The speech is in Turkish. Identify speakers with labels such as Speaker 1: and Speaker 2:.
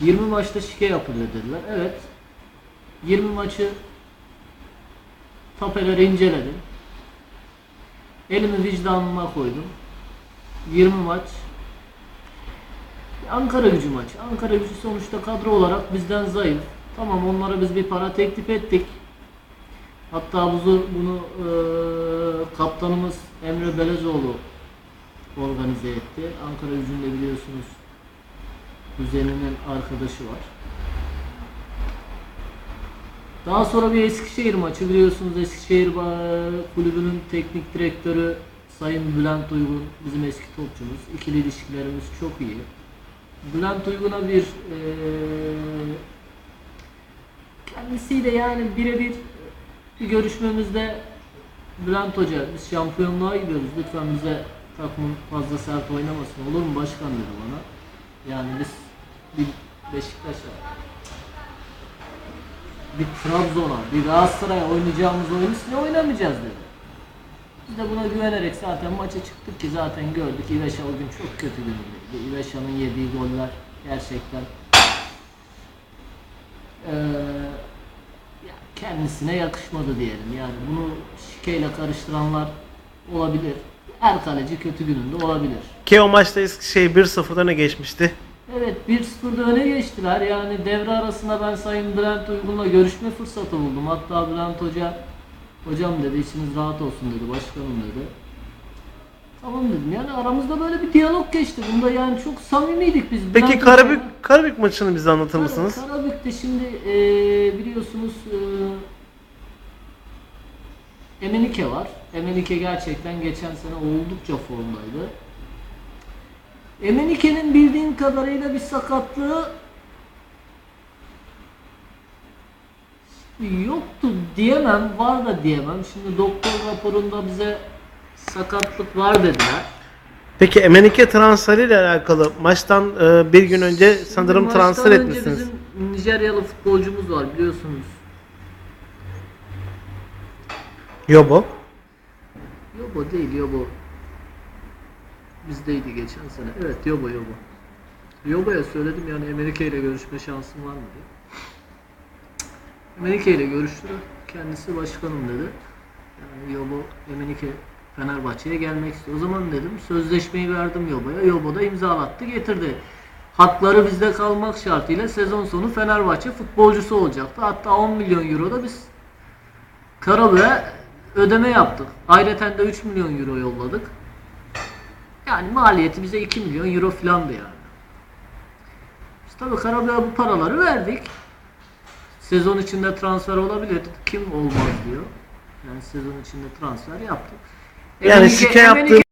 Speaker 1: 20 maçta şike yapılıyor dediler. Evet. 20 maçı tapeleri inceledim. Elimi vicdanıma koydum. 20 maç. Ankara gücü maçı. Ankara gücü sonuçta kadro olarak bizden zayıf. Tamam onlara biz bir para teklif ettik. Hatta bunu, bunu eee, kaptanımız Emre Belezoğlu organize etti. Ankara gücünde biliyorsunuz kuzeninin arkadaşı var. Daha sonra bir Eskişehir maçı biliyorsunuz Eskişehir kulübünün teknik direktörü Sayın Bülent Uygun bizim eski topçumuz. İkili ilişkilerimiz çok iyi. Bülent Uygun'a bir eee kendisiyle yani birebir bir görüşmemizde Bülent Hoca biz şampiyonluğa gidiyoruz lütfen bize takımın fazla sert oynamasın olur mu başkan dedi bana. Yani biz bir Beşiktaş'a bir Trabzon'a, bir Galatasaray'a oynayacağımız oyun üstüne oynamayacağız dedi. Biz de buna güvenerek zaten maça çıktık ki zaten gördük İveşa o gün çok kötü günündeydi. İveşa'nın yediği goller gerçekten ya kendisine yakışmadı diyelim. Yani bunu şikeyle karıştıranlar olabilir. Her kaleci kötü gününde olabilir.
Speaker 2: Ki o maçta Eskişehir 1-0'dan öne geçmişti.
Speaker 1: Evet 1-0'da öne geçtiler. Yani devre arasında ben Sayın Bülent Uygun'la görüşme fırsatı buldum. Hatta Bülent Hoca hocam dedi içiniz rahat olsun dedi başkanım dedi. Tamam dedim. Yani aramızda böyle bir diyalog geçti. Bunda yani çok samimiydik biz.
Speaker 2: Peki
Speaker 1: Bülent
Speaker 2: Karabük
Speaker 1: Hoca'yla.
Speaker 2: Karabük maçını bize anlatır mısınız?
Speaker 1: Karabük'te şimdi eee, biliyorsunuz eee Emenike var. Emenike gerçekten geçen sene oldukça formdaydı. Emenike'nin bildiğin kadarıyla bir sakatlığı yoktu diyemem, var da diyemem. Şimdi doktor raporunda bize sakatlık var dediler.
Speaker 2: Peki Emenike transferiyle alakalı maçtan e, bir gün önce sanırım
Speaker 1: Maçtan
Speaker 2: transfer
Speaker 1: önce
Speaker 2: etmişsiniz.
Speaker 1: Bizim Nijeryalı futbolcumuz var biliyorsunuz.
Speaker 2: Yobo.
Speaker 1: Yobo değil Yobo. Bizdeydi geçen sene. Evet Yobo Yobo. Yobo'ya söyledim yani Amerika ile görüşme şansım var mı diye. Amerika ile görüştü. Kendisi başkanım dedi. Yani Yobo Emenike Fenerbahçe'ye gelmek istiyor. O zaman dedim sözleşmeyi verdim Yobo'ya. Yobo da imzalattı getirdi. Hakları bizde kalmak şartıyla sezon sonu Fenerbahçe futbolcusu olacaktı. Hatta 10 milyon euro da biz Karabük'e ödeme yaptık. Ayrıca de 3 milyon euro yolladık. Yani maliyeti bize 2 milyon euro filandı yani. Biz tabii Karabük'e bu paraları verdik. Sezon içinde transfer olabilir. Kim olmaz diyor. Yani sezon içinde transfer yaptık.
Speaker 2: Yani şike yaptığım